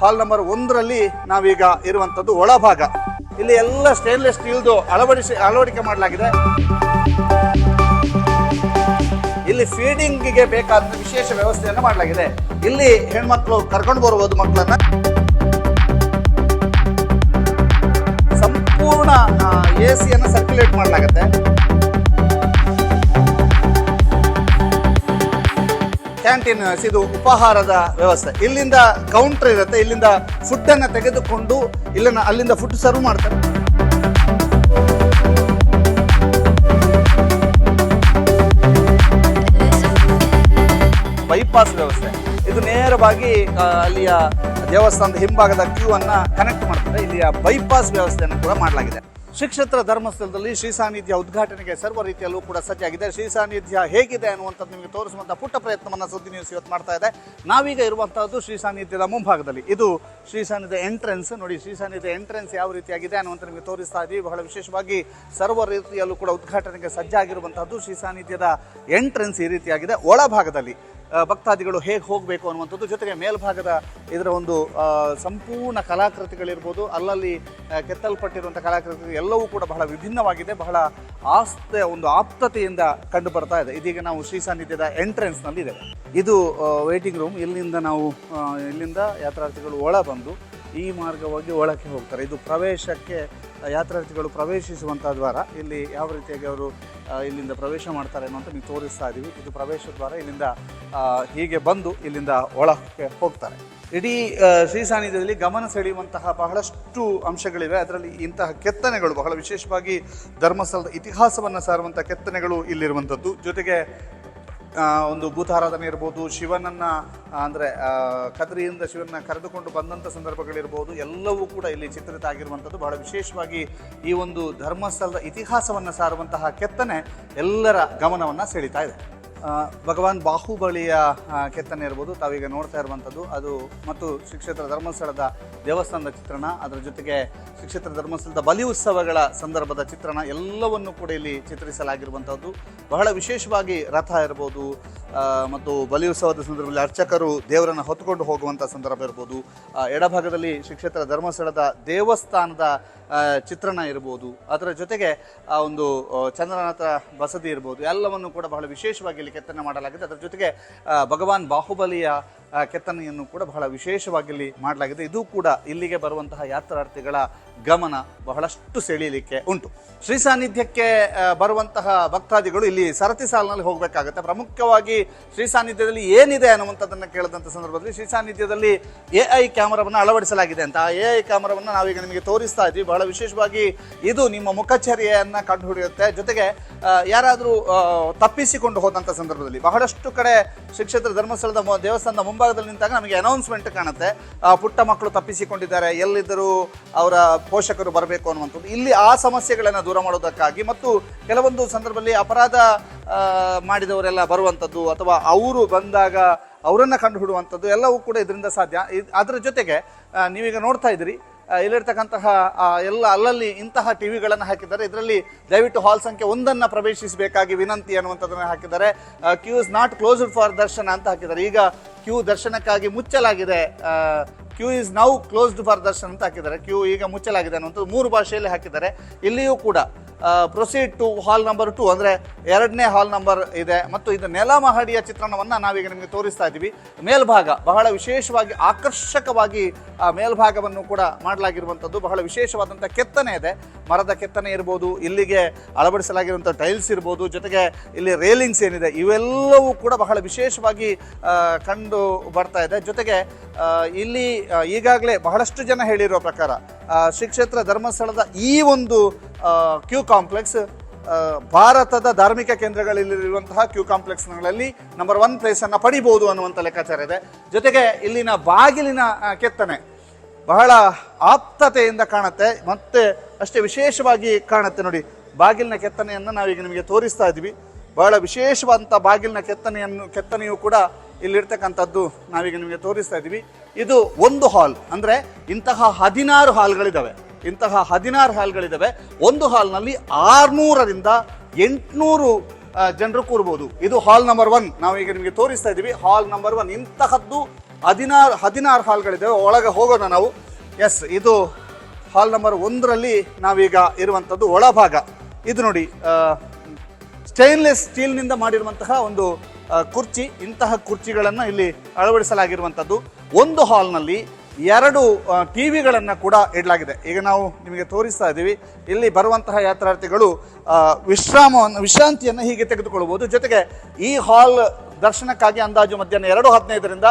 ಹಾಲ್ number ಒಂದರಲ್ಲಿ ನಾವೀಗ ಇರುವಂತದ್ದು ಒಳಭಾಗ. ಇಲ್ಲಿ ಎಲ್ಲ ಸ್ಟೇನ್ಲೆಸ್ ಸ್ಟೀಲ್ದು ಅಳವಡಿಸಿ, ಅಳವಡಿಕೆ ಮಾಡಲಾಗಿದೆ. ಇಲ್ಲಿ ಫೀಡಿಂಗಿಗೆ ಬೇಕಾದ ವಿಶೇಷ ವ್ಯವಸ್ಥೆಯನ್ನು ಮಾಡಲಾಗಿದೆ. ಇಲ್ಲಿ ಹೆಣ್ಮಕ್ಳು ಕರ್ಕೊಂಡು ಬರಬಹುದು ಮಕ್ಕಳನ್ನ. ಸಂಪೂರ್ಣ ಎ ಸಿಯನ್ನು ಸರ್ಕ್ಯುಲೇಟ್ ಮಾಡಲಾಗುತ್ತೆ. ಕ್ಯಾಂಟೀನ್ ಇದು ಉಪಹಾರದ ವ್ಯವಸ್ಥೆ. ಇಲ್ಲಿಂದ ಕೌಂಟರ್ ಇರುತ್ತೆ, ಇಲ್ಲಿಂದ ಫುಡ್ ಅನ್ನ ತೆಗೆದುಕೊಂಡು ಇಲ್ಲಿನ, ಅಲ್ಲಿಂದ ಫುಡ್ ಸರ್ವ್ ಮಾಡ್ತಾರೆ. ಬೈಪಾಸ್ ವ್ಯವಸ್ಥೆ. ಇದು ನೇರವಾಗಿ ಅಲ್ಲಿಯ ದೇವಸ್ಥಾನದ ಹಿಂಭಾಗದ ಕ್ಯೂ ಅನ್ನ ಕನೆಕ್ಟ್ ಮಾಡ್ತಾರೆ ಇಲ್ಲಿಯ ಬೈಪಾಸ್ ವ್ಯವಸ್ಥೆಯನ್ನು ಕೂಡ ಮಾಡಲಾಗಿದೆ. ಶ್ರೀ ಕ್ಷೇತ್ರ ಧರ್ಮಸ್ಥಳದಲ್ಲಿ ಶ್ರೀ ಸಾನ್ನಿಧ್ಯ ಉದ್ಘಾಟನೆಗೆ ಸರ್ವ ರೀತಿಯಲ್ಲೂ ಕೂಡ ಸಜ್ಜಾಗಿದೆ. ಶ್ರೀ ಸಾನ್ನಿಧ್ಯ ಹೇಗಿದೆ ಅನ್ನುವಂಥದ್ದು ನಿಮಗೆ ತೋರಿಸುವಂಥ ಪುಟ್ಟ ಪ್ರಯತ್ನವನ್ನು ಸುದ್ದಿ ನ್ಯೂಸ್ ಇವತ್ತು ಮಾಡ್ತಾ ಇದೆ. ನಾವೀಗ ಇರುವಂತಹದ್ದು ಶ್ರೀ ಸಾನ್ನಿಧ್ಯದ ಮುಂಭಾಗದಲ್ಲಿ. ಇದು ಶ್ರೀ ಸಾನ್ನಿಧ್ಯ ಎಂಟ್ರೆನ್ಸ್ ನೋಡಿ, ಶ್ರೀ ಸಾನ್ನಿಧ್ಯ ಎಂಟ್ರೆನ್ಸ್ ಯಾವ ರೀತಿಯಾಗಿದೆ ಅನ್ನುವಂಥ ನಿಮಗೆ ತೋರಿಸ್ತಾ ಇದ್ದೀವಿ ಬಹಳ ವಿಶೇಷವಾಗಿ ಸರ್ವ ರೀತಿಯಲ್ಲೂ ಕೂಡ ಉದ್ಘಾಟನೆಗೆ ಸಜ್ಜಾಗಿರುವಂತಹದ್ದು ಶ್ರೀ ಸಾನ್ನಿಧ್ಯದ ಎಂಟ್ರೆನ್ಸ್ ಈ ರೀತಿಯಾಗಿದೆ. ಒಳಭಾಗದಲ್ಲಿ ಭಕ್ತಾದಿಗಳು ಹೇಗೆ ಹೋಗಬೇಕು ಅನ್ನುವಂಥದ್ದು ಜೊತೆಗೆ ಮೇಲ್ಭಾಗದ ಇದರ ಒಂದು ಸಂಪೂರ್ಣ ಕಲಾಕೃತಿಗಳಿರ್ಬೋದು, ಅಲ್ಲಲ್ಲಿ ಕೆತ್ತಲ್ಪಟ್ಟಿರುವಂಥ ಕಲಾಕೃತಿ ಎಲ್ಲವೂ ಕೂಡ ಬಹಳ ವಿಭಿನ್ನವಾಗಿದೆ, ಬಹಳ ಆಸ್ತೆ ಒಂದು ಆಪ್ತತೆಯಿಂದ ಕಂಡು ಬರ್ತಾ ಇದೆ. ಇದೀಗ ನಾವು ಶ್ರೀ ಸಾನ್ನಿಧ್ಯದ ಎಂಟ್ರೆನ್ಸ್ನಲ್ಲಿ ಇದೆ ಇದು ವೇಟಿಂಗ್ ರೂಮ್ ಇಲ್ಲಿಂದ ನಾವು ಇಲ್ಲಿಂದ ಯಾತ್ರಾರ್ಥಿಗಳು ಒಳ ಬಂದು ಈ ಮಾರ್ಗವಾಗಿ ಒಳಕ್ಕೆ ಹೋಗ್ತಾರೆ. ಇದು ಪ್ರವೇಶಕ್ಕೆ ಯಾತ್ರಾರ್ಥಿಗಳು ಪ್ರವೇಶಿಸುವಂಥ ದ್ವಾರ. ಇಲ್ಲಿ ಯಾವ ರೀತಿಯಾಗಿ ಅವರು ಇಲ್ಲಿಂದ ಪ್ರವೇಶ ಮಾಡ್ತಾರೆ ಅನ್ನೋಂಥ ನೀವು ತೋರಿಸ್ತಾ ಇದ್ದೀವಿ ಇದು ಪ್ರವೇಶ ದ್ವಾರ, ಇಲ್ಲಿಂದ ಹೀಗೆ ಬಂದು ಇಲ್ಲಿಂದ ಒಳಕ್ಕೆ ಹೋಗ್ತಾರೆ. ಇಡೀ ಶ್ರೀ ಸಾನ್ನಿಧ್ಯದಲ್ಲಿ ಗಮನ ಸೆಳೆಯುವಂತಹ ಬಹಳಷ್ಟು ಅಂಶಗಳಿವೆ. ಅದರಲ್ಲಿ ಇಂತಹ ಕೆತ್ತನೆಗಳು ಬಹಳ ವಿಶೇಷವಾಗಿ ಧರ್ಮಸ್ಥಳದ ಇತಿಹಾಸವನ್ನು ಸಾರುವಂಥ ಕೆತ್ತನೆಗಳು ಇಲ್ಲಿರುವಂಥದ್ದು. ಜೊತೆಗೆ ಒಂದು ಭೂತಾರಾಧನೆ ಇರ್ಬೋದು, ಶಿವನನ್ನ ಅಂದರೆ ಕದ್ರಿಯಿಂದ ಶಿವನ ಕರೆದುಕೊಂಡು ಬಂದಂಥ ಸಂದರ್ಭಗಳಿರ್ಬೋದು, ಎಲ್ಲವೂ ಕೂಡ ಇಲ್ಲಿ ಚಿತ್ರಿತ ಆಗಿರುವಂಥದ್ದು. ಬಹಳ ವಿಶೇಷವಾಗಿ ಈ ಒಂದು ಧರ್ಮಸ್ಥಳದ ಇತಿಹಾಸವನ್ನು ಸಾರುವಂತಹ ಕೆತ್ತನೆ ಎಲ್ಲರ ಗಮನವನ್ನು ಸೆಳೀತಾ ಇದೆ. ಭಗವಾನ್ ಬಾಹುಬಲಿಯ ಕೆತ್ತನೆ ಇರ್ಬೋದು. ತಾವೀಗ ನೋಡ್ತಾ ಇರುವಂಥದ್ದು. ಅದು ಮತ್ತು ಶ್ರೀ ಕ್ಷೇತ್ರ ಧರ್ಮಸ್ಥಳದ ದೇವಸ್ಥಾನದ ಚಿತ್ರಣ. ಅದರ ಜೊತೆಗೆ ಶ್ರೀ ಕ್ಷೇತ್ರ ಧರ್ಮಸ್ಥಳದ ಬಲಿ ಉತ್ಸವಗಳ ಸಂದರ್ಭದ ಚಿತ್ರಣ ಎಲ್ಲವನ್ನು ಕೂಡ ಇಲ್ಲಿ ಚಿತ್ರಿಸಲಾಗಿರುವಂಥದ್ದು. ಬಹಳ ವಿಶೇಷವಾಗಿ ರಥ ಇರ್ಬೋದು ಮತ್ತು ಬಲಿ ಉತ್ಸವದ ಸಂದರ್ಭದಲ್ಲಿ ಅರ್ಚಕರು ದೇವರನ್ನು ಹೊತ್ತುಕೊಂಡು ಹೋಗುವಂಥ ಸಂದರ್ಭ ಇರ್ಬೋದು. ಎಡಭಾಗದಲ್ಲಿ ಶ್ರೀ ಕ್ಷೇತ್ರ ಧರ್ಮಸ್ಥಳದ ದೇವಸ್ಥಾನದ ಚಿತ್ರಣ ಇರ್ಬೋದು, ಅದರ ಜೊತೆಗೆ ಆ ಒಂದು ಚಂದ್ರನಾಥ ಬಸದಿ ಇರ್ಬೋದು, ಎಲ್ಲವನ್ನು ಕೂಡ ಬಹಳ ವಿಶೇಷವಾಗಿ ಇಲ್ಲಿ ಕೆತ್ತನೆ ಮಾಡಲಾಗಿದೆ. ಅದರ ಜೊತೆಗೆ ಭಗವಾನ್ ಬಾಹುಬಲಿಯ ಕೆತ್ತನೆಯನ್ನು ಕೂಡ ಬಹಳ ವಿಶೇಷವಾಗಿ ಇಲ್ಲಿ ಮಾಡಲಾಗಿದೆ. ಇದು ಕೂಡ ಇಲ್ಲಿಗೆ ಬರುವಂತಹ ಯಾತ್ರಾರ್ಥಿಗಳ ಗಮನ ಬಹಳಷ್ಟು ಸೆಳೀಲಿಕ್ಕೆ ಉಂಟು. ಶ್ರೀ ಸಾನ್ನಿಧ್ಯಕ್ಕೆ ಬರುವಂತಹ ಭಕ್ತಾದಿಗಳು ಇಲ್ಲಿ ಸರತಿ ಸಾಲಿನಲ್ಲಿ ಹೋಗಬೇಕಾಗುತ್ತೆ. ಪ್ರಮುಖವಾಗಿ ಶ್ರೀ ಸಾನ್ನಿಧ್ಯದಲ್ಲಿ ಏನಿದೆ ಅನ್ನುವಂಥದ್ದನ್ನು ಕೇಳಿದಂಥ ಸಂದರ್ಭದಲ್ಲಿ ಶ್ರೀ ಸಾನ್ನಿಧ್ಯದಲ್ಲಿ ಎ ಐ ಕ್ಯಾಮರಾವನ್ನು ಅಳವಡಿಸಲಾಗಿದೆ ಅಂತ. ಆ ಎ ಐ ಕ್ಯಾಮರಾವನ್ನು ನಾವೀಗ ನಿಮಗೆ ತೋರಿಸ್ತಾ ಇದ್ವಿ ಬಹಳ ವಿಶೇಷವಾಗಿ ಇದು ನಿಮ್ಮ ಮುಖಚರ್ಯೆಯನ್ನು ಕಂಡುಹಿಡಿಯುತ್ತೆ. ಜೊತೆಗೆ ಯಾರಾದರೂ ತಪ್ಪಿಸಿಕೊಂಡು ಹೋದಂಥ ಸಂದರ್ಭದಲ್ಲಿ ಬಹಳಷ್ಟು ಕಡೆ ಶ್ರೀ ಕ್ಷೇತ್ರ ಧರ್ಮಸ್ಥಳದ ದೇವಸ್ಥಾನದ ದೇವಸ್ಥಾನದ ಮುಂಭಾಗದಲ್ಲಿ ನಿಂತಾಗ ನಮಗೆ ಅನೌನ್ಸ್ಮೆಂಟ್ ಕಾಣುತ್ತೆ. ಪುಟ್ಟ ಮಕ್ಕಳು ತಪ್ಪಿಸಿಕೊಂಡಿದ್ದಾರೆ. ಎಲ್ಲಿದ್ದರೂ ಅವರ ಪೋಷಕರು ಬರಬೇಕು ಅನ್ನುವಂಥದ್ದು. ಇಲ್ಲಿ ಆ ಸಮಸ್ಯೆಗಳನ್ನು ದೂರ ಮಾಡೋದಕ್ಕಾಗಿ ಮತ್ತು ಕೆಲವೊಂದು ಸಂದರ್ಭದಲ್ಲಿ ಅಪರಾಧ ಮಾಡಿದವರೆಲ್ಲ ಬರುವಂಥದ್ದು ಅಥವಾ ಅವರು ಬಂದಾಗ ಅವರನ್ನು ಕಂಡುಹಿಡುವಂಥದ್ದು ಎಲ್ಲವೂ ಕೂಡ ಇದರಿಂದ ಸಾಧ್ಯ. ಅದರ ಜೊತೆಗೆ ನೀವೀಗ ನೋಡ್ತಾ ಇದ್ದೀರಿ ಇಲ್ಲಿರ್ತಕ್ಕಂತಹ ಎಲ್ಲ ಅಲ್ಲಲ್ಲಿ ಇಂತಹ ಟಿವಿಗಳನ್ನು ಹಾಕಿದ್ದಾರೆ. ಇದರಲ್ಲಿ ದಯವಿಟ್ಟು ಹಾಲ್ ಸಂಖ್ಯೆ ಒಂದನ್ನು ಪ್ರವೇಶಿಸಬೇಕಾಗಿ ವಿನಂತಿ ಅನ್ನುವಂಥದ್ದನ್ನು ಹಾಕಿದ್ದಾರೆ. Queue is not closed for darshan ಅಂತ ಹಾಕಿದ್ದಾರೆ. ಈಗ ಕ್ಯೂ ದರ್ಶನಕ್ಕಾಗಿ ಮುಚ್ಚಲಾಗಿದೆ. Queue is now closed for darshan ಅಂತ ಹಾಕಿದ್ದಾರೆ. ಕ್ಯೂ ಈಗ ಮುಚ್ಚಲಾಗಿದೆ ಅನ್ನುವಂಥದ್ದು ಮೂರು ಭಾಷೆಯಲ್ಲಿ ಹಾಕಿದ್ದಾರೆ. ಇಲ್ಲಿಯೂ ಕೂಡ proceed to hall number two ಅಂದರೆ ಎರಡನೇ ಹಾಲ್ ನಂಬರ್ ಇದೆ. ಮತ್ತು ಇದು ನೆಲ ಮಹಡಿಯ ಚಿತ್ರಣವನ್ನು ನಾವೀಗ ನಿಮಗೆ ತೋರಿಸ್ತಾ ಇದ್ದೀವಿ. ಮೇಲ್ಭಾಗ ಬಹಳ ವಿಶೇಷವಾಗಿ ಆಕರ್ಷಕವಾಗಿ ಆ ಮೇಲ್ಭಾಗವನ್ನು ಕೂಡ ಮಾಡಲಾಗಿರುವಂಥದ್ದು. ಬಹಳ ವಿಶೇಷವಾದಂಥ ಕೆತ್ತನೆ ಇದೆ. ಮರದ ಕೆತ್ತನೆ ಇರ್ಬೋದು, ಇಲ್ಲಿಗೆ ಅಳವಡಿಸಲಾಗಿರುವಂಥ ಟೈಲ್ಸ್ ಇರ್ಬೋದು, ಜೊತೆಗೆ ಇಲ್ಲಿ ರೇಲಿಂಗ್ಸ್ ಏನಿದೆ, ಇವೆಲ್ಲವೂ ಕೂಡ ಬಹಳ ವಿಶೇಷವಾಗಿ ಕಂಡು ಬರ್ತಾ ಇದೆ. ಜೊತೆಗೆ ಇಲ್ಲಿ ಈಗಾಗಲೇ ಬಹಳಷ್ಟು ಜನ ಹೇಳಿರೋ ಪ್ರಕಾರ ಶ್ರೀ ಕ್ಷೇತ್ರ ಧರ್ಮಸ್ಥಳದ ಈ ಒಂದು ಕ್ಯೂ ಕಾಂಪ್ಲೆಕ್ಸ್ ಭಾರತದ ಧಾರ್ಮಿಕ ಕೇಂದ್ರಗಳಲ್ಲಿರುವಂತಹ ಕ್ಯೂ ಕಾಂಪ್ಲೆಕ್ಸ್ಗಳಲ್ಲಿ ನಂಬರ್ ಒನ್ ಪ್ಲೇಸನ್ನು ಪಡಿಬಹುದು ಅನ್ನುವಂಥ ಲೆಕ್ಕಾಚಾರ ಇದೆ. ಜೊತೆಗೆ ಇಲ್ಲಿನ ಬಾಗಿಲಿನ ಕೆತ್ತನೆ ಬಹಳ ಆಪ್ತತೆಯಿಂದ ಕಾಣುತ್ತೆ. ಮತ್ತೆ ಅಷ್ಟೇ ವಿಶೇಷವಾಗಿ ಕಾಣುತ್ತೆ ನೋಡಿ, ಬಾಗಿಲಿನ ಕೆತ್ತನೆಯನ್ನು ನಾವೀಗ ನಿಮಗೆ ತೋರಿಸ್ತಾ ಇದ್ವಿ ಬಹಳ ವಿಶೇಷವಾದಂಥ ಬಾಗಿಲಿನ ಕೆತ್ತನೆಯನ್ನು, ಕೆತ್ತನೆಯು ಕೂಡ ಇಲ್ಲಿರ್ತಕ್ಕಂಥದ್ದು ನಾವೀಗ ನಿಮಗೆ ತೋರಿಸ್ತಾ ಇದ್ದೀವಿ. ಇದು ಒಂದು ಹಾಲ್ ಅಂದರೆ ಇಂತಹ ಹದಿನಾರು ಹಾಲ್ಗಳಿದ್ದಾವೆ ಇಂತಹ ಹದಿನಾರು ಹಾಲ್ಗಳಿದ್ದಾವೆ ಒಂದು ಹಾಲ್ನಲ್ಲಿ ಆರುನೂರರಿಂದ ಎಂಟುನೂರು ಜನರು ಕೂರ್ಬೋದು. ಇದು ಹಾಲ್ ನಂಬರ್ ಒನ್ ನಾವೀಗ ನಿಮಗೆ ತೋರಿಸ್ತಾ ಇದ್ದೀವಿ. ಹಾಲ್ ನಂಬರ್ ಒನ್ ಇಂತಹದ್ದು ಹದಿನಾರು ಹದಿನಾರು ಹಾಲ್ಗಳಿದ್ದಾವೆ ಒಳಗೆ ಹೋಗೋಣ ನಾವು. ಎಸ್ ಇದು ಹಾಲ್ ನಂಬರ್ ಒಂದರಲ್ಲಿ ನಾವೀಗ ಇರುವಂಥದ್ದು ಒಳಭಾಗ. ಇದು ನೋಡಿ ಸ್ಟೈನ್ಲೆಸ್ ಸ್ಟೀಲ್ನಿಂದ ಮಾಡಿರುವಂತಹ ಒಂದು ಕುರ್ಚಿ. ಇಂತಹ ಕುರ್ಚಿಗಳನ್ನು ಇಲ್ಲಿ ಅಳವಡಿಸಲಾಗಿರುವಂಥದ್ದು ಒಂದು ಹಾಲ್ನಲ್ಲಿ ಎರಡು ಟಿ ವಿಗಳನ್ನು ಕೂಡ ಇಡಲಾಗಿದೆ. ಈಗ ನಾವು ನಿಮಗೆ ತೋರಿಸ್ತಾ ಇದ್ದೀವಿ. ಇಲ್ಲಿ ಬರುವಂತಹ ಯಾತ್ರಾರ್ಥಿಗಳು ವಿಶ್ರಾಮವನ್ನು, ವಿಶ್ರಾಂತಿಯನ್ನು ಹೀಗೆ ತೆಗೆದುಕೊಳ್ಳಬಹುದು. ಜೊತೆಗೆ ಈ ಹಾಲ್ ದರ್ಶನಕ್ಕಾಗಿ ಅಂದಾಜು ಮಧ್ಯಾಹ್ನ ಎರಡು ಹದಿನೈದರಿಂದ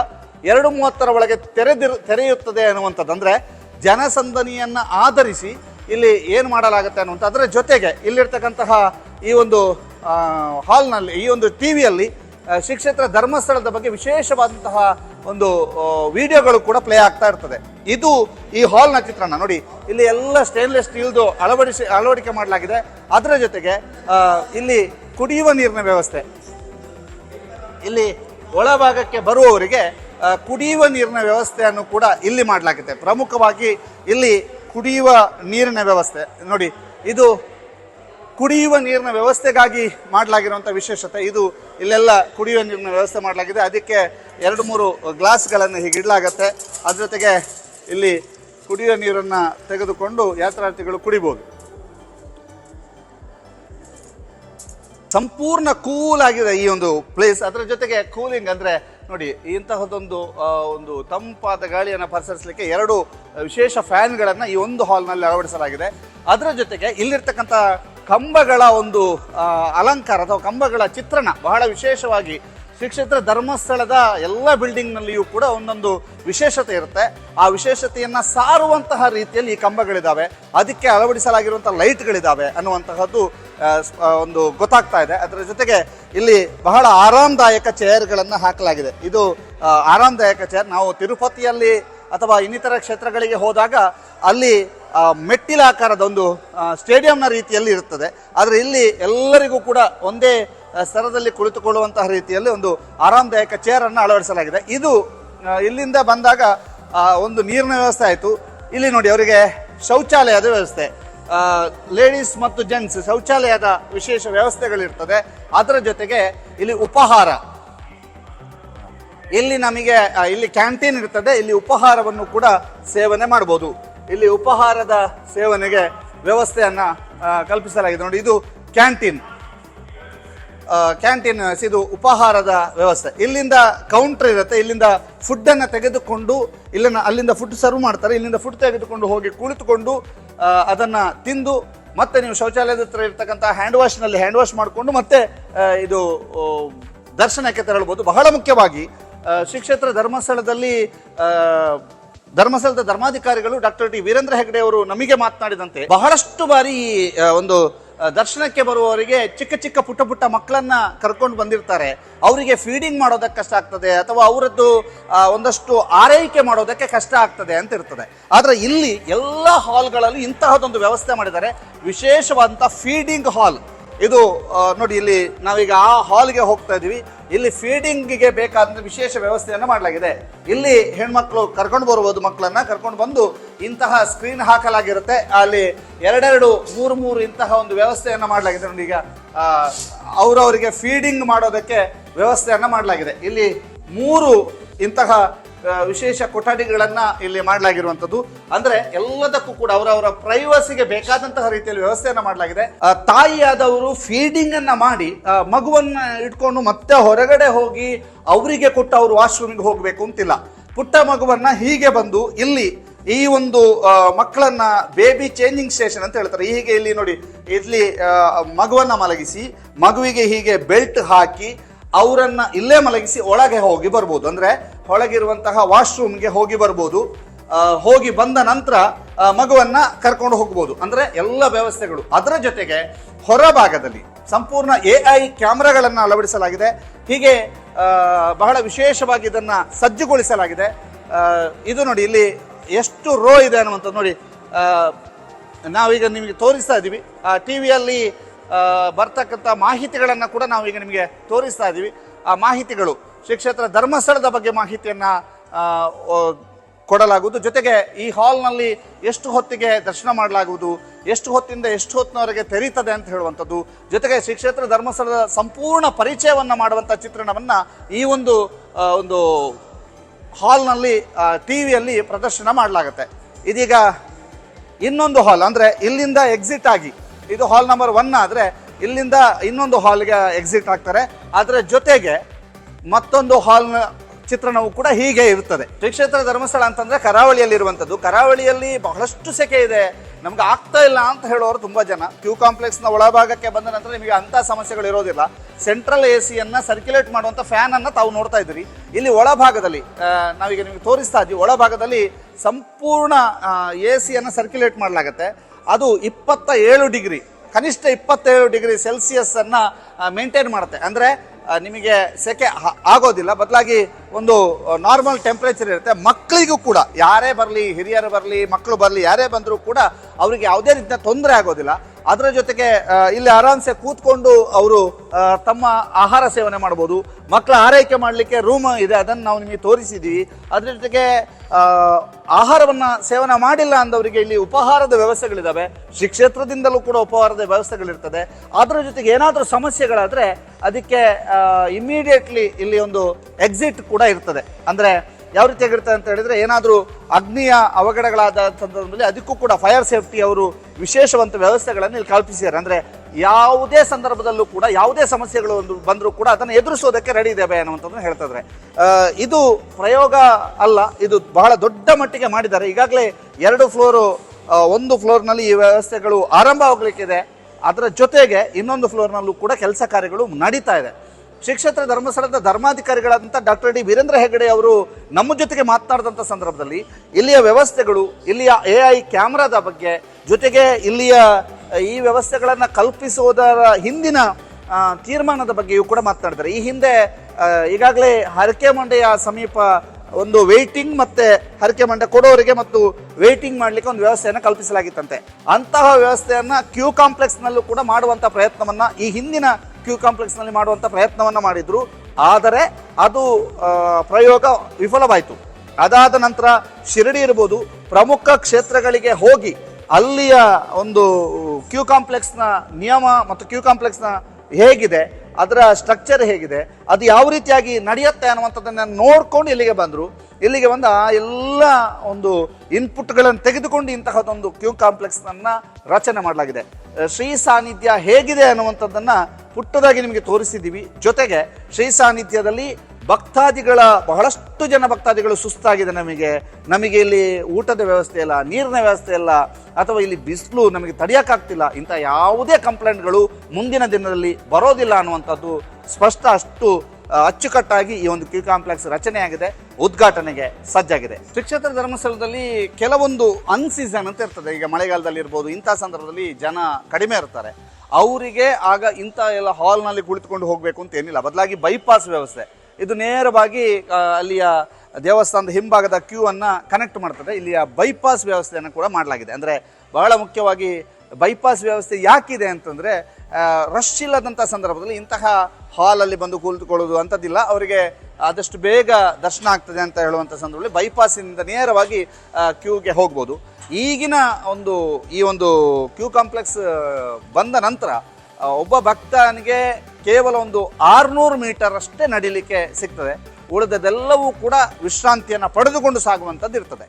ಎರಡು ಮೂವತ್ತರ ಒಳಗೆ ತೆರೆದಿರು, ತೆರೆಯುತ್ತದೆ ಅನ್ನುವಂಥದ್ದು ಅಂದರೆ ಜನಸಂದಣಿಯನ್ನು ಆಧರಿಸಿ ಇಲ್ಲಿ ಏನು ಮಾಡಲಾಗುತ್ತೆ ಅನ್ನುವಂಥ ಅದರ ಜೊತೆಗೆ ಇಲ್ಲಿರ್ತಕ್ಕಂತಹ ಈ ಒಂದು ಹಾಲ್ನಲ್ಲಿ, ಈ ಒಂದು ಟಿ ವಿಯಲ್ಲಿ ಶ್ರೀ ಕ್ಷೇತ್ರ ಧರ್ಮಸ್ಥಳದ ಬಗ್ಗೆ ವಿಶೇಷವಾದಂತಹ ಒಂದು ವಿಡಿಯೋಗಳು ಕೂಡ ಪ್ಲೇ ಆಗ್ತಾ ಇರ್ತದೆ. ಇದು ಈ ಹಾಲ್ನ ಚಿತ್ರಣ. ನೋಡಿ, ಇಲ್ಲಿ ಎಲ್ಲ ಸ್ಟೇನ್ಲೆಸ್ ಸ್ಟೀಲ್ದು ಅಳವಡಿಸಿ, ಅಳವಡಿಕೆ ಮಾಡಲಾಗಿದೆ. ಅದರ ಜೊತೆಗೆ ಇಲ್ಲಿ ಕುಡಿಯುವ ನೀರಿನ ವ್ಯವಸ್ಥೆ. ಇಲ್ಲಿ ಒಳಭಾಗಕ್ಕೆ ಬರುವವರಿಗೆ ಕುಡಿಯುವ ನೀರಿನ ವ್ಯವಸ್ಥೆಯನ್ನು ಕೂಡ ಇಲ್ಲಿ ಮಾಡಲಾಗಿದೆ. ಪ್ರಮುಖವಾಗಿ ಇಲ್ಲಿ ಕುಡಿಯುವ ನೀರಿನ ವ್ಯವಸ್ಥೆ. ನೋಡಿ, ಇದು ಕುಡಿಯುವ ನೀರಿನ ವ್ಯವಸ್ಥೆಗಾಗಿ ಮಾಡಲಾಗಿರುವಂಥ ವಿಶೇಷತೆ ಇದು. ಇಲ್ಲೆಲ್ಲ ಕುಡಿಯುವ ನೀರಿನ ವ್ಯವಸ್ಥೆ ಮಾಡಲಾಗಿದೆ. ಅದಕ್ಕೆ ಎರಡು ಮೂರು ಗ್ಲಾಸ್ಗಳನ್ನು ಹೀಗೆ ಇಡಲಾಗತ್ತೆ. ಅದ್ರ ಜೊತೆಗೆ ಇಲ್ಲಿ ಕುಡಿಯುವ ನೀರನ್ನು ತೆಗೆದುಕೊಂಡು ಯಾತ್ರಾರ್ಥಿಗಳು ಕುಡಿಬೋದು. ಸಂಪೂರ್ಣ ಕೂಲ್ ಆಗಿದೆ ಈ ಒಂದು ಪ್ಲೇಸ್. ಅದರ ಜೊತೆಗೆ ಕೂಲಿಂಗ್ ಅಂದರೆ ನೋಡಿ ಇಂತಹದ್ದೊಂದು ಒಂದು ತಂಪಾದ ಗಾಳಿಯನ್ನು ಪರಿಸರಿಸಲಿಕ್ಕೆ ಎರಡು ವಿಶೇಷ ಫ್ಯಾನ್ಗಳನ್ನು ಈ ಒಂದು ಹಾಲ್ನಲ್ಲಿ ಅಳವಡಿಸಲಾಗಿದೆ. ಅದರ ಜೊತೆಗೆ ಇಲ್ಲಿರ್ತಕ್ಕಂಥ ಕಂಬಗಳ ಒಂದು ಅಲಂಕಾರ ಅಥವಾ ಕಂಬಗಳ ಚಿತ್ರಣ ಬಹಳ ವಿಶೇಷವಾಗಿ ಶ್ರೀ ಕ್ಷೇತ್ರ ಧರ್ಮಸ್ಥಳದ ಎಲ್ಲ ಬಿಲ್ಡಿಂಗ್ನಲ್ಲಿಯೂ ಕೂಡ ಒಂದೊಂದು ವಿಶೇಷತೆ ಇರುತ್ತೆ. ಆ ವಿಶೇಷತೆಯನ್ನು ಸಾರುವಂತಹ ರೀತಿಯಲ್ಲಿ ಈ ಕಂಬಗಳಿದ್ದಾವೆ ಅದಕ್ಕೆ ಅಳವಡಿಸಲಾಗಿರುವಂಥ ಲೈಟ್ಗಳಿದ್ದಾವೆ ಅನ್ನುವಂತಹದ್ದು ಒಂದು ಗೊತ್ತಾಗ್ತಾ ಇದೆ. ಅದರ ಜೊತೆಗೆ ಇಲ್ಲಿ ಬಹಳ ಆರಾಮದಾಯಕ ಚೇರ್ಗಳನ್ನು ಹಾಕಲಾಗಿದೆ. ಇದು ಆರಾಮದಾಯಕ ಚೇರ್. ನಾವು ತಿರುಪತಿಯಲ್ಲಿ ಅಥವಾ ಇನ್ನಿತರ ಕ್ಷೇತ್ರಗಳಿಗೆ ಹೋದಾಗ ಅಲ್ಲಿ ಮೆಟ್ಟಿಲ ಆಕಾರದ ಒಂದು ಸ್ಟೇಡಿಯಂನ ರೀತಿಯಲ್ಲಿ ಇರುತ್ತದೆ. ಆದರೆ ಇಲ್ಲಿ ಎಲ್ಲರಿಗೂ ಕೂಡ ಒಂದೇ ಸ್ಥಳದಲ್ಲಿ ಕುಳಿತುಕೊಳ್ಳುವಂತಹ ರೀತಿಯಲ್ಲಿ ಒಂದು ಆರಾಮದಾಯಕ ಚೇರನ್ನು ಅಳವಡಿಸಲಾಗಿದೆ. ಇದು ಇಲ್ಲಿಂದ ಬಂದಾಗ ಒಂದು ನೀರಿನ ವ್ಯವಸ್ಥೆ ಆಯಿತು. ಇಲ್ಲಿ ನೋಡಿ, ಅವರಿಗೆ ಶೌಚಾಲಯದ ವ್ಯವಸ್ಥೆ. ಲೇಡೀಸ್ ಮತ್ತು ಜೆಂಟ್ಸ್ ಶೌಚಾಲಯದ ವಿಶೇಷ ವ್ಯವಸ್ಥೆಗಳಿರ್ತದೆ. ಅದರ ಜೊತೆಗೆ ಇಲ್ಲಿ ಉಪಹಾರ. ಇಲ್ಲಿ ನಮಗೆ ಇಲ್ಲಿ ಕ್ಯಾಂಟೀನ್ ಇರ್ತದೆ. ಇಲ್ಲಿ ಉಪಹಾರವನ್ನು ಕೂಡ ಸೇವನೆ ಮಾಡಬಹುದು ಇಲ್ಲಿ ಉಪಹಾರದ ಸೇವನೆಗೆ ವ್ಯವಸ್ಥೆಯನ್ನ ಕಲ್ಪಿಸಲಾಗಿದೆ. ನೋಡಿ, ಇದು ಕ್ಯಾಂಟೀನ್. ಕ್ಯಾಂಟೀನ್ ಇದು ಉಪಹಾರದ ವ್ಯವಸ್ಥೆ. ಇಲ್ಲಿಂದ ಕೌಂಟರ್ ಇರುತ್ತೆ, ಇಲ್ಲಿಂದ ಫುಡ್ ಅನ್ನ ತೆಗೆದುಕೊಂಡು ಇಲ್ಲಿನ ಅಲ್ಲಿಂದ ಫುಡ್ ಸರ್ವ್ ಮಾಡ್ತಾರೆ. ಇಲ್ಲಿಂದ ಫುಡ್ ತೆಗೆದುಕೊಂಡು ಹೋಗಿ ಕುಳಿತುಕೊಂಡು ಅದನ್ನ ತಿಂದು, ಮತ್ತೆ ನೀವು ಶೌಚಾಲಯದ ಹತ್ರ ಇರ್ತಕ್ಕಂಥ ಹ್ಯಾಂಡ್ ವಾಶ್ನಲ್ಲಿ ಹ್ಯಾಂಡ್ ವಾಶ್ ಮಾಡಿಕೊಂಡು, ಮತ್ತೆ ಇದು ದರ್ಶನಕ್ಕೆ ತೆರಳಬಹುದು. ಬಹಳ ಮುಖ್ಯವಾಗಿ ಶ್ರೀ ಕ್ಷೇತ್ರ ಧರ್ಮಸ್ಥಳದಲ್ಲಿ ಧರ್ಮಸ್ಥಳದ ಧರ್ಮಾಧಿಕಾರಿಗಳು ಡಾಕ್ಟರ್ ಟಿ ವೀರೇಂದ್ರ ಹೆಗ್ಡೆ ಅವರು ನಮಗೆ ಮಾತನಾಡಿದಂತೆ ಬಹಳಷ್ಟು ಬಾರಿ ಒಂದು ದರ್ಶನಕ್ಕೆ ಬರುವವರಿಗೆ ಚಿಕ್ಕ ಚಿಕ್ಕ ಪುಟ್ಟ ಪುಟ್ಟ ಮಕ್ಕಳನ್ನ ಕರ್ಕೊಂಡು ಬಂದಿರ್ತಾರೆ. ಅವರಿಗೆ ಫೀಡಿಂಗ್ ಮಾಡೋದಕ್ಕೆ ಕಷ್ಟ ಆಗ್ತದೆ ಅಥವಾ ಅವರದ್ದು ಒಂದಷ್ಟು ಆರೈಕೆ ಮಾಡೋದಕ್ಕೆ ಕಷ್ಟ ಆಗ್ತದೆ ಅಂತ ಇರ್ತದೆ. ಆದ್ರೆ ಇಲ್ಲಿ ಎಲ್ಲ ಹಾಲ್ಗಳಲ್ಲಿ ಇಂತಹದೊಂದು ವ್ಯವಸ್ಥೆ ಮಾಡಿದ್ದಾರೆ. ವಿಶೇಷವಾದಂಥ ಫೀಡಿಂಗ್ ಹಾಲ್ ಇದು ನೋಡಿ ಇಲ್ಲಿ ನಾವೀಗ ಆ ಹಾಲ್ಗೆ ಹೋಗ್ತಾ ಇದೀವಿ ಇಲ್ಲಿ ಫೀಡಿಂಗಿಗೆ ಬೇಕಾದಂಥ ವಿಶೇಷ ವ್ಯವಸ್ಥೆಯನ್ನು ಮಾಡಲಾಗಿದೆ. ಇಲ್ಲಿ ಹೆಣ್ಮಕ್ಳು ಕರ್ಕೊಂಡು ಬರ್ಬೋದು ಮಕ್ಕಳನ್ನ ಕರ್ಕೊಂಡು ಬಂದು ಇಂತಹ ಸ್ಕ್ರೀನ್ ಹಾಕಲಾಗಿರುತ್ತೆ. ಅಲ್ಲಿ ಎರಡೆರಡು, ಮೂರು ಮೂರು ಇಂತಹ ಒಂದು ವ್ಯವಸ್ಥೆಯನ್ನು ಮಾಡಲಾಗಿದೆ. ನೋಡಿ ಈಗ ಅವರವರಿಗೆ ಫೀಡಿಂಗ್ ಮಾಡೋದಕ್ಕೆ ವ್ಯವಸ್ಥೆಯನ್ನು ಮಾಡಲಾಗಿದೆ. ಇಲ್ಲಿ ಮೂರು ಇಂತಹ ವಿಶೇಷ ಕೊಠಡಿಗಳನ್ನ ಇಲ್ಲಿ ಮಾಡಲಾಗಿರುವಂತದ್ದು ಅಂದ್ರೆ ಎಲ್ಲದಕ್ಕೂ ಕೂಡ ಅವರವರ ಪ್ರೈವಸಿಗೆ ಬೇಕಾದಂತಹ ರೀತಿಯಲ್ಲಿ ವ್ಯವಸ್ಥೆಯನ್ನು ಮಾಡಲಾಗಿದೆ. ತಾಯಿಯಾದವರು ಫೀಡಿಂಗ್ ಅನ್ನ ಮಾಡಿ ಮಗುವನ್ನ ಇಟ್ಕೊಂಡು ಮತ್ತೆ ಹೊರಗಡೆ ಹೋಗಿ ಅವರಿಗೆ ಕೊಟ್ಟು ಅವರು ವಾಶ್ರೂಮಿಗೆ ಹೋಗಬೇಕು ಅಂತಿಲ್ಲ. ಪುಟ್ಟ ಮಗುವನ್ನ ಹೀಗೆ ಬಂದು ಇಲ್ಲಿ ಈ ಒಂದು ಮಕ್ಕಳನ್ನ ಬೇಬಿ ಚೇಂಜಿಂಗ್ ಸ್ಟೇಷನ್ ಅಂತ ಹೇಳ್ತಾರೆ. ಹೀಗೆ ಇಲ್ಲಿ ನೋಡಿ, ಇಲ್ಲಿ ಮಗುವನ್ನ ಮಲಗಿಸಿ, ಮಗುವಿಗೆ ಹೀಗೆ ಬೆಲ್ಟ್ ಹಾಕಿ, ಅವರನ್ನ ಇಲ್ಲೇ ಮಲಗಿಸಿ ಒಳಗೆ ಹೋಗಿ ಬರ್ಬೋದು. ಅಂದ್ರೆ ಒಳಗಿರುವಂತಹ ವಾಶ್ರೂಮ್ಗೆ ಹೋಗಿ ಬರ್ಬೋದು. ಹೋಗಿ ಬಂದ ನಂತರ ಮಗುವನ್ನ ಕರ್ಕೊಂಡು ಹೋಗ್ಬೋದು. ಅಂದ್ರೆ ಎಲ್ಲ ವ್ಯವಸ್ಥೆಗಳು. ಅದರ ಜೊತೆಗೆ ಹೊರಭಾಗದಲ್ಲಿ ಸಂಪೂರ್ಣ ಎ ಐ ಕ್ಯಾಮ್ರಾಗಳನ್ನು ಅಳವಡಿಸಲಾಗಿದೆ. ಹೀಗೆ ಬಹಳ ವಿಶೇಷವಾಗಿ ಇದನ್ನು ಸಜ್ಜುಗೊಳಿಸಲಾಗಿದೆ. ಇದು ನೋಡಿ, ಇಲ್ಲಿ ಎಷ್ಟು ರೋ ಇದೆ ಅನ್ನುವಂಥದ್ದು ನೋಡಿ. ನಾವೀಗ ನಿಮಗೆ ತೋರಿಸ್ತಾ ಇದ್ದೀವಿ. ಆ, ಟಿ ವಿಯಲ್ಲಿ ಬರ್ತಕ್ಕಂಥ ಮಾಹಿತಿಗಳನ್ನು ಕೂಡ ನಾವೀಗ ನಿಮಗೆ ತೋರಿಸ್ತಾ ಇದ್ದೀವಿ. ಆ ಮಾಹಿತಿಗಳು ಶ್ರೀ ಕ್ಷೇತ್ರ ಧರ್ಮಸ್ಥಳದ ಬಗ್ಗೆ ಮಾಹಿತಿಯನ್ನು ಕೊಡಲಾಗುವುದು. ಜೊತೆಗೆ ಈ ಹಾಲ್ನಲ್ಲಿ ಎಷ್ಟು ಹೊತ್ತಿಗೆ ದರ್ಶನ ಮಾಡಲಾಗುವುದು, ಎಷ್ಟು ಹೊತ್ತಿಂದ ಎಷ್ಟು ಹೊತ್ತಿನವರೆಗೆ ತೆರೀತದೆ ಅಂತ ಹೇಳುವಂಥದ್ದು, ಜೊತೆಗೆ ಶ್ರೀ ಕ್ಷೇತ್ರ ಧರ್ಮಸ್ಥಳದ ಸಂಪೂರ್ಣ ಪರಿಚಯವನ್ನು ಮಾಡುವಂಥ ಚಿತ್ರಣವನ್ನು ಈ ಒಂದು ಒಂದು ಹಾಲ್ನಲ್ಲಿ ಟಿ ವಿಯಲ್ಲಿ ಪ್ರದರ್ಶನ ಮಾಡಲಾಗುತ್ತೆ. ಇದೀಗ ಇನ್ನೊಂದು ಹಾಲ್, ಅಂದರೆ ಇಲ್ಲಿಂದ ಎಕ್ಸಿಟ್ ಆಗಿ, ಇದು ಹಾಲ್ ನಂಬರ್ ಒನ್ ಆದರೆ ಇಲ್ಲಿಂದ ಇನ್ನೊಂದು ಹಾಲ್ಗೆ ಎಕ್ಸಿಟ್ ಆಗ್ತಾರೆ. ಅದರ ಜೊತೆಗೆ ಮತ್ತೊಂದು ಹಾಲ್ನ ಚಿತ್ರಣವು ಕೂಡ ಹೀಗೆ ಇರುತ್ತದೆ. ಶ್ರೀ ಕ್ಷೇತ್ರ ಧರ್ಮಸ್ಥಳ ಅಂತಂದ್ರೆ ಕರಾವಳಿಯಲ್ಲಿ ಇರುವಂತದ್ದು ಕರಾವಳಿಯಲ್ಲಿ ಬಹಳಷ್ಟು ಸೆಕೆ ಇದೆ. ನಮ್ಗೆ ಆಗ್ತಾ ಇಲ್ಲ ಅಂತ ಹೇಳೋರು ತುಂಬಾ ಜನ. ಕ್ಯೂ ಕಾಂಪ್ಲೆಕ್ಸ್ನ ಒಳಭಾಗಕ್ಕೆ ಬಂದ ನಂತರ ನಿಮಗೆ ಅಂಥ ಸಮಸ್ಯೆಗಳು ಇರೋದಿಲ್ಲ. ಸೆಂಟ್ರಲ್ ಎ ಸಿಯನ್ನು ಸರ್ಕ್ಯುಲೇಟ್ ಮಾಡುವಂಥ ಫ್ಯಾನನ್ನು ತಾವು ನೋಡ್ತಾ ಇದ್ದೀರಿ. ಇಲ್ಲಿ ಒಳಭಾಗದಲ್ಲಿ ನಾವೀಗ ನಿಮಗೆ ತೋರಿಸ್ತಾ ಇದ್ದೀವಿ. ಒಳಭಾಗದಲ್ಲಿ ಸಂಪೂರ್ಣ ಎ ಸರ್ಕ್ಯುಲೇಟ್ ಮಾಡಲಾಗತ್ತೆ. ಅದು ಇಪ್ಪತ್ತ ಏಳು ಡಿಗ್ರಿ, ಕನಿಷ್ಠ ಇಪ್ಪತ್ತೇಳು ಡಿಗ್ರಿ ಸೆಲ್ಸಿಯಸ್ ಅನ್ನ ಮೇಂಟೈನ್ ಮಾಡುತ್ತೆ. ಅಂದ್ರೆ ನಿಮಗೆ ಸೆಕೆ ಆಗೋದಿಲ್ಲ. ಬದಲಾಗಿ ಒಂದು ನಾರ್ಮಲ್ ಟೆಂಪ್ರೇಚರ್ ಇರುತ್ತೆ. ಮಕ್ಕಳಿಗೂ ಕೂಡ, ಯಾರೇ ಬರಲಿ, ಹಿರಿಯರು ಬರಲಿ ಮಕ್ಕಳು ಬರಲಿ, ಯಾರೇ ಬಂದರೂ ಕೂಡ, ಅವರಿಗೆ ಯಾವುದೇ ರೀತಿಯ ತೊಂದರೆ ಆಗೋದಿಲ್ಲ. ಅದರ ಜೊತೆಗೆ ಇಲ್ಲಿ ಆರಾಮ್ಸೆ ಕೂತ್ಕೊಂಡು ಅವರು ತಮ್ಮ ಆಹಾರ ಸೇವನೆ ಮಾಡ್ಬೋದು ಮಕ್ಕಳ ಆರೈಕೆ ಮಾಡಲಿಕ್ಕೆ ರೂಮ್ ಇದೆ, ಅದನ್ನು ನಾವು ನಿಮಗೆ ತೋರಿಸಿದ್ದೀವಿ ಅದರ ಜೊತೆಗೆ ಆಹಾರವನ್ನ ಸೇವನೆ ಮಾಡಿಲ್ಲ ಅಂದವರಿಗೆ ಇಲ್ಲಿ ಉಪಹಾರದ ವ್ಯವಸ್ಥೆಗಳಿದ್ದಾವೆ ಶ್ರೀ ಕ್ಷೇತ್ರದಿಂದಲೂ ಕೂಡ ಉಪಹಾರದ ವ್ಯವಸ್ಥೆಗಳಿರ್ತದೆ. ಅದರ ಜೊತೆಗೆ ಏನಾದರೂ ಸಮಸ್ಯೆಗಳಾದರೆ, ಅದಕ್ಕೆ ಇಮ್ಮಿಡಿಯೇಟ್ಲಿ ಇಲ್ಲಿ ಒಂದು ಎಕ್ಸಿಟ್ ಕೂಡ ಇರ್ತದೆ. ಅಂದರೆ ಯಾವ ರೀತಿಯಾಗಿರ್ತದೆ ಅಂತ ಹೇಳಿದ್ರೆ ಏನಾದರೂ ಅಗ್ನಿಯ ಅವಘಡಗಳಾದ ಸಂದರ್ಭದಲ್ಲಿ ಅದಕ್ಕೂ ಕೂಡ ಫೈರ್ ಸೇಫ್ಟಿ ಅವರು ವಿಶೇಷವಂತ ವ್ಯವಸ್ಥೆಗಳನ್ನು ಇಲ್ಲಿ ಕಲ್ಪಿಸಿದ್ದಾರೆ. ಅಂದರೆ ಯಾವುದೇ ಸಂದರ್ಭದಲ್ಲೂ ಕೂಡ, ಯಾವುದೇ ಸಮಸ್ಯೆಗಳು ಒಂದು ಬಂದರೂ ಕೂಡ ಅದನ್ನು ಎದುರಿಸೋದಕ್ಕೆ ರೆಡಿ ಇದ್ದೇವೆ ಅನ್ನುವಂಥದ್ದನ್ನು ಹೇಳ್ತಿದ್ರೆ ಇದು ಪ್ರಯೋಗ ಅಲ್ಲ, ಇದು ಬಹಳ ದೊಡ್ಡ ಮಟ್ಟಿಗೆ ಮಾಡಿದ್ದಾರೆ. ಈಗಾಗಲೇ ಎರಡು ಫ್ಲೋರು ಒಂದು ಫ್ಲೋರ್ನಲ್ಲಿ ಈ ವ್ಯವಸ್ಥೆಗಳು ಆರಂಭವಾಗಲಿಕ್ಕಿದೆ ಅದರ ಜೊತೆಗೆ ಇನ್ನೊಂದು ಫ್ಲೋರ್ನಲ್ಲೂ ಕೂಡ ಕೆಲಸ ಕಾರ್ಯಗಳು ನಡೀತಾ ಇದೆ. ಶ್ರೀ ಕ್ಷೇತ್ರ ಧರ್ಮಸ್ಥಳದ ಧರ್ಮಾಧಿಕಾರಿಗಳಾದಂಥ ಡಾಕ್ಟರ್ ಡಿ ವೀರೇಂದ್ರ ಹೆಗಡೆ ಅವರು ನಮ್ಮ ಜೊತೆಗೆ ಮಾತನಾಡಿದಂಥ ಸಂದರ್ಭದಲ್ಲಿ ಇಲ್ಲಿಯ ವ್ಯವಸ್ಥೆಗಳು, ಇಲ್ಲಿಯ ಎ ಐ ಕ್ಯಾಮ್ರಾದ ಬಗ್ಗೆ, ಜೊತೆಗೆ ಇಲ್ಲಿಯ ಈ ವ್ಯವಸ್ಥೆಗಳನ್ನು ಕಲ್ಪಿಸುವುದರ ಹಿಂದಿನ ತೀರ್ಮಾನದ ಬಗ್ಗೆಯೂ ಕೂಡ ಮಾತನಾಡಿದ್ದಾರೆ. ಈ ಹಿಂದೆ ಈಗಾಗಲೇ ಹರಕೆ ಮಂಡೆಯ ಸಮೀಪ ಒಂದು ವೇಟಿಂಗ್ ಮತ್ತೆ ಹರಕೆ ಮಂಡೆ ಕೊಡೋರಿಗೆ ಮತ್ತು ವೇಟಿಂಗ್ ಮಾಡಲಿಕ್ಕೆ ಒಂದು ವ್ಯವಸ್ಥೆಯನ್ನು ಕಲ್ಪಿಸಲಾಗಿತ್ತಂತೆ. ಅಂತಹ ವ್ಯವಸ್ಥೆಯನ್ನು ಕ್ಯೂ ಕಾಂಪ್ಲೆಕ್ಸ್ನಲ್ಲೂ ಕೂಡ ಮಾಡುವಂಥ ಪ್ರಯತ್ನವನ್ನು ಈ ಹಿಂದಿನ ಕ್ಯೂ ಕಾಂಪ್ಲೆಕ್ಸ್ನಲ್ಲಿ ಮಾಡುವಂಥ ಪ್ರಯತ್ನವನ್ನ ಮಾಡಿದ್ರು. ಆದರೆ ಅದು ಪ್ರಯೋಗ ವಿಫಲವಾಯಿತು. ಅದಾದ ನಂತರ ಶಿರಡಿ ಇರ್ಬೋದು, ಪ್ರಮುಖ ಕ್ಷೇತ್ರಗಳಿಗೆ ಹೋಗಿ ಅಲ್ಲಿಯ ಒಂದು ಕ್ಯೂ ಕಾಂಪ್ಲೆಕ್ಸ್ನ ನಿಯಮ ಮತ್ತು ಕ್ಯೂ ಕಾಂಪ್ಲೆಕ್ಸ್ನ ಹೇಗಿದೆ, ಅದರ ಸ್ಟ್ರಕ್ಚರ್ ಹೇಗಿದೆ, ಅದು ಯಾವ ರೀತಿಯಾಗಿ ನಡೆಯುತ್ತೆ ಅನ್ನುವಂಥದ್ದನ್ನು ನೋಡ್ಕೊಂಡು ಇಲ್ಲಿಗೆ ಬಂದರು. ಇಲ್ಲಿಗೆ ಬಂದ ಆ ಎಲ್ಲ ಒಂದು ಇನ್ಪುಟ್ಗಳನ್ನು ತೆಗೆದುಕೊಂಡು ಇಂತಹದೊಂದು ಕ್ಯೂ ಕಾಂಪ್ಲೆಕ್ಸ್ನನ್ನು ರಚನೆ ಮಾಡಲಾಗಿದೆ. ಶ್ರೀ ಸಾನ್ನಿಧ್ಯ ಹೇಗಿದೆ ಅನ್ನುವಂಥದ್ದನ್ನ ಪುಟ್ಟದಾಗಿ ನಿಮಗೆ ತೋರಿಸಿದ್ದೀವಿ. ಜೊತೆಗೆ ಶ್ರೀ ಸಾನ್ನಿಧ್ಯದಲ್ಲಿ ಭಕ್ತಾದಿಗಳ, ಬಹಳಷ್ಟು ಜನ ಭಕ್ತಾದಿಗಳು ಸುಸ್ತಾಗಿದೆ ನಮಗೆ. ನಮಗೆ ಇಲ್ಲಿ ಊಟದ ವ್ಯವಸ್ಥೆ ಇಲ್ಲ, ನೀರಿನ ವ್ಯವಸ್ಥೆ ಇಲ್ಲ, ಅಥವಾ ಇಲ್ಲಿ ಬಿಸಿಲು ನಮಗೆ ತಡೆಯೋಕ್ಕಾಗ್ತಿಲ್ಲ ಇಂಥ ಯಾವುದೇ ಕಂಪ್ಲೇಂಟ್ಗಳು ಮುಂದಿನ ದಿನದಲ್ಲಿ ಬರೋದಿಲ್ಲ ಅನ್ನುವಂಥದ್ದು ಸ್ಪಷ್ಟ ಅಷ್ಟು ಅಚ್ಚುಕಟ್ಟಾಗಿ ಈ ಒಂದು ಕ್ಯೂ ಕಾಂಪ್ಲೆಕ್ಸ್ ರಚನೆಯಾಗಿದೆ, ಉದ್ಘಾಟನೆಗೆ ಸಜ್ಜಾಗಿದೆ. ಶ್ರೀಕ್ಷೇತ್ರ ಧರ್ಮಸ್ಥಳದಲ್ಲಿ ಕೆಲವೊಂದು ಅನ್ಸೀಸನ್ ಅಂತ ಇರ್ತದೆ. ಈಗ ಮಳೆಗಾಲದಲ್ಲಿ ಇರ್ಬೋದು, ಇಂಥ ಸಂದರ್ಭದಲ್ಲಿ ಜನ ಕಡಿಮೆ ಇರ್ತಾರೆ. ಅವರಿಗೆ ಆಗ ಇಂಥ ಎಲ್ಲ ಹಾಲ್ನಲ್ಲಿ ಕುಳಿತುಕೊಂಡು ಹೋಗಬೇಕು ಅಂತ ಏನಿಲ್ಲ. ಬದಲಾಗಿ ಬೈಪಾಸ್ ವ್ಯವಸ್ಥೆ. ಇದು ನೇರವಾಗಿ ಅಲ್ಲಿಯ ದೇವಸ್ಥಾನದ ಹಿಂಭಾಗದ ಕ್ಯೂ ಅನ್ನು ಕನೆಕ್ಟ್ ಮಾಡ್ತದೆ. ಇಲ್ಲಿಯ ಬೈಪಾಸ್ ವ್ಯವಸ್ಥೆಯನ್ನು ಕೂಡ ಮಾಡಲಾಗಿದೆ. ಅಂದರೆ ಬಹಳ ಮುಖ್ಯವಾಗಿ ಬೈಪಾಸ್ ವ್ಯವಸ್ಥೆ ಯಾಕಿದೆ ಅಂತಂದ್ರೆ ರಶ್ ಇಲ್ಲದಂಥ ಸಂದರ್ಭದಲ್ಲಿ ಇಂತಹ ಹಾಲಲ್ಲಿ ಬಂದು ಕುಳಿತುಕೊಳ್ಳೋದು ಅಂಥದ್ದಿಲ್ಲ. ಅವರಿಗೆ ಆದಷ್ಟು ಬೇಗ ದರ್ಶನ ಆಗ್ತದೆ ಅಂತ ಹೇಳುವಂಥ ಸಂದರ್ಭದಲ್ಲಿ ಬೈಪಾಸಿಂದ ನೇರವಾಗಿ ಕ್ಯೂಗೆ ಹೋಗ್ಬೋದು. ಈಗಿನ ಒಂದು, ಈ ಒಂದು ಕ್ಯೂ ಕಾಂಪ್ಲೆಕ್ಸ್ ಬಂದ ನಂತರ ಒಬ್ಬ ಭಕ್ತನಿಗೆ ಕೇವಲ ಒಂದು ಆರುನೂರು ಮೀಟರ್ ಅಷ್ಟೇ ನಡಿಲಿಕ್ಕೆ ಸಿಗ್ತದೆ. ಉಳಿದದೆಲ್ಲವೂ ಕೂಡ ವಿಶ್ರಾಂತಿಯನ್ನು ಪಡೆದುಕೊಂಡು ಸಾಗುವಂಥದ್ದು ಇರ್ತದೆ